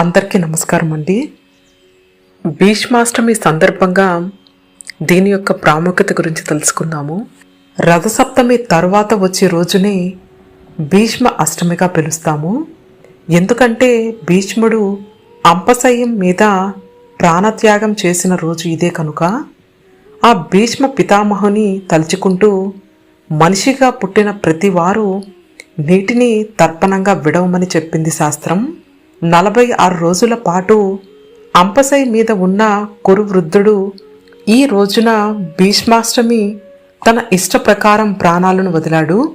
అందరికీ నమస్కారం అండి. భీష్మాష్టమి సందర్భంగా దీని యొక్క ప్రాముఖ్యత గురించి తెలుసుకుందాము. రథసప్తమి తర్వాత వచ్చే రోజుని భీష్మ అష్టమిగా పిలుస్తాము. ఎందుకంటే భీష్ముడు అంపశయ్యం మీద ప్రాణత్యాగం చేసిన రోజు ఇదే కనుక. ఆ భీష్మ పితామహుని తలుచుకుంటూ మనిషిగా పుట్టిన ప్రతివారు నీటిని తర్పణంగా విడవమని చెప్పింది శాస్త్రం. నలభై ఆరు రోజుల పాటు అంపసై మీద ఉన్న కురు వృద్ధుడు ఈ రోజున భీష్మాష్టమి తన ఇష్ట ప్రకారం ప్రాణాలను వదిలాడు.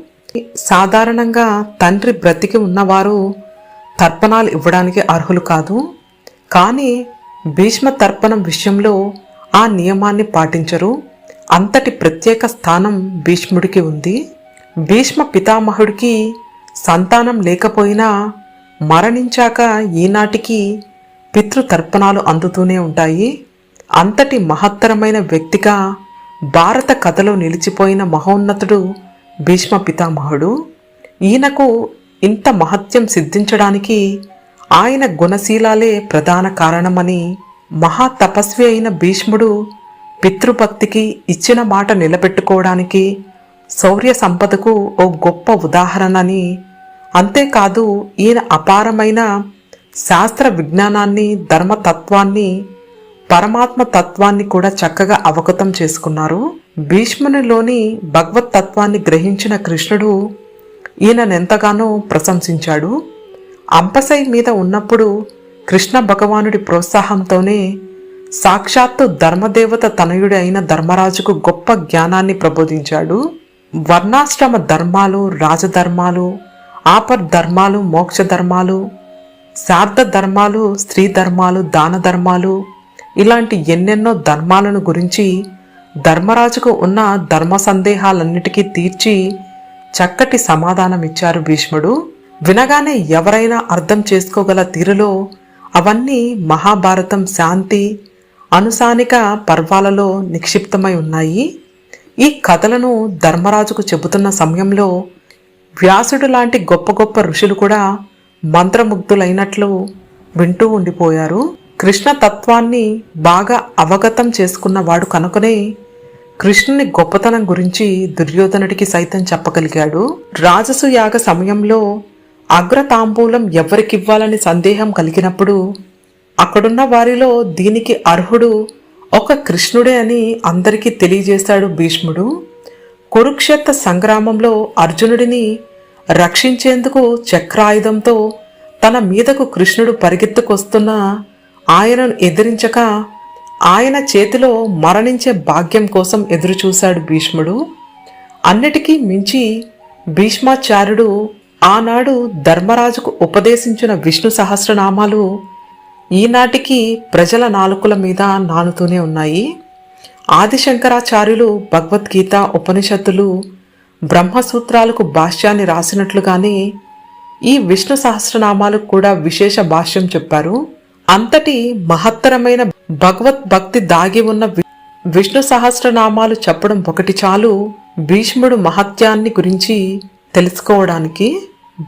సాధారణంగా తండ్రి బ్రతికి ఉన్నవారు తర్పణాలు ఇవ్వడానికి అర్హులు కాదు. కానీ భీష్మ తర్పణం విషయంలో ఆ నియమాన్ని పాటించరు. అంతటి ప్రత్యేక స్థానం భీష్ముడికి ఉంది. భీష్మ పితామహుడికి సంతానం లేకపోయినా మరణించాక ఈనాటికి పితృతర్పణాలు అందుతూనే ఉంటాయి. అంతటి మహత్తరమైన వ్యక్తిగా భారత కథలో నిలిచిపోయిన మహోన్నతుడు భీష్మ పితామహుడు. ఈయనకు ఇంత మహత్యం సిద్ధించడానికి ఆయన గుణశీలాలే ప్రధాన కారణమని మహా తపస్వి అయిన భీష్ముడు పితృభక్తికి ఇచ్చిన మాట నిలబెట్టుకోవడానికి శౌర్య సంపదకు ఓ గొప్ప ఉదాహరణని అంతేకాదు ఈయన అపారమైన శాస్త్ర విజ్ఞానాన్ని ధర్మతత్వాన్ని పరమాత్మ తత్వాన్ని కూడా చక్కగా అవగతం చేసుకున్నారు. భీష్మునిలోని భగవత్ తత్వాన్ని గ్రహించిన కృష్ణుడు ఈయననెంతగానో ప్రశంసించాడు. అంపసై మీద ఉన్నప్పుడు కృష్ణ భగవానుడి ప్రోత్సాహంతోనే సాక్షాత్తు ధర్మదేవత తనయుడి అయిన ధర్మరాజుకు గొప్ప జ్ఞానాన్ని ప్రబోధించాడు. వర్ణాశ్రమ ధర్మాలు రాజధర్మాలు ఆపర్ ధర్మాలు మోక్ష ధర్మాలు శార్థ ధర్మాలు స్త్రీ ధర్మాలు దాన ధర్మాలు ఇలాంటి ఎన్నెన్నో ధర్మాలను గురించి ధర్మరాజుకు ఉన్న ధర్మ సందేహాలన్నిటికీ తీర్చి చక్కటి సమాధానమిచ్చారు భీష్ముడు. వినగానే ఎవరైనా అర్థం చేసుకోగల తీరులో అవన్నీ మహాభారతం శాంతి అనుసానిక పర్వాలలో నిక్షిప్తమై ఉన్నాయి. ఈ కథలను ధర్మరాజుకు చెబుతున్న సమయంలో వ్యాసుడు లాంటి గొప్ప గొప్ప ఋషులు కూడా మంత్రముగ్ధులైనట్లు వింటూ ఉండిపోయారు. కృష్ణ తత్వాన్ని బాగా అవగతం చేసుకున్నవాడు కనుకనే కృష్ణుని గొప్పతనం గురించి దుర్యోధనుడికి సైతం చెప్పగలిగాడు. రాజసు యాగ సమయంలో అగ్రతాంబూలం ఎవరికివ్వాలని సందేహం కలిగినప్పుడు అక్కడున్న వారిలో దీనికి అర్హుడు ఒక కృష్ణుడే అని అందరికీ తెలియజేశాడు భీష్ముడు. కురుక్షేత్ర సంగ్రామంలో అర్జునుడిని రక్షించేందుకు చక్రాయుధంతో తన మీదకు కృష్ణుడు పరిగెత్తుకొస్తున్న ఆయనను ఎదిరించక ఆయన చేతిలో మరణించే భాగ్యం కోసం ఎదురుచూశాడు భీష్ముడు. అన్నిటికీ మించి భీష్మాచార్యుడు ఆనాడు ధర్మరాజుకు ఉపదేశించిన విష్ణు సహస్రనామాలు ఈనాటికి ప్రజల నాలుకల మీద నానుతూనే ఉన్నాయి. ఆదిశంకరాచార్యులు భగవద్గీత ఉపనిషత్తులు బ్రహ్మసూత్రాలకు భాష్యాన్ని రాసినట్లుగానే ఈ విష్ణు సహస్రనామాలకు కూడా విశేష భాష్యం చెప్పారు. అంతటి మహత్తరమైన భగవత్ భక్తి దాగి ఉన్న విష్ణు సహస్రనామాలు చెప్పడం ఒకటి చాలు భీష్ముడు మహత్యాన్ని గురించి తెలుసుకోవడానికి.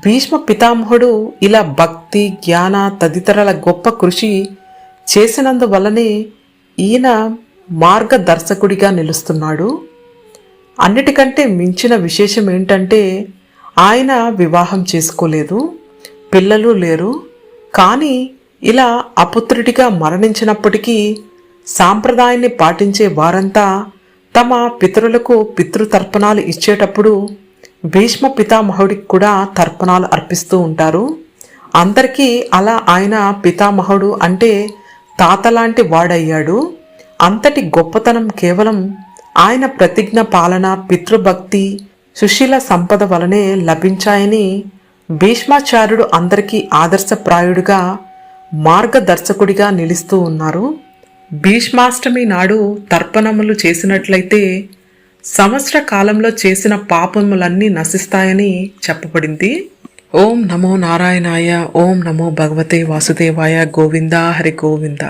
భీష్మ పితామహుడు ఇలా భక్తి జ్ఞాన తదితరాల గొప్ప కృషి చేసినందువల్లనే ఈయన మార్గదర్శకుడిగా నిలుస్తున్నాడు. అన్నిటికంటే మించిన విశేషం ఏంటంటే ఆయన వివాహం చేసుకోలేదు పిల్లలు లేరు కానీ ఇలా అపుత్రుడిగా మరణించినప్పటికీ సాంప్రదాయాన్ని పాటించే వారంతా తమ పితరులకు పితృతర్పణాలు ఇచ్చేటప్పుడు భీష్మ పితామహుడికి కూడా తర్పణాలు అర్పిస్తూ ఉంటారు. అందరికీ అలా ఆయన పితామహుడు అంటే తాతలాంటి వాడయ్యాడు. అంతటి గొప్పతనం కేవలం ఆయన ప్రతిజ్ఞ పాలన పితృభక్తి సుశీల సంపద వలనే లభించాయని భీష్మాచార్యుడు అందరికీ ఆదర్శప్రాయుడిగా మార్గదర్శకుడిగా నిలుస్తూ ఉన్నారు. భీష్మాష్టమి నాడు తర్పణములు చేసినట్లయితే సంవత్సర కాలంలో చేసిన పాపములన్నీ నశిస్తాయని చెప్పబడింది. ఓం నమో నారాయణాయ ఓం నమో భగవతే వాసుదేవాయ గోవింద హరి గోవిందా.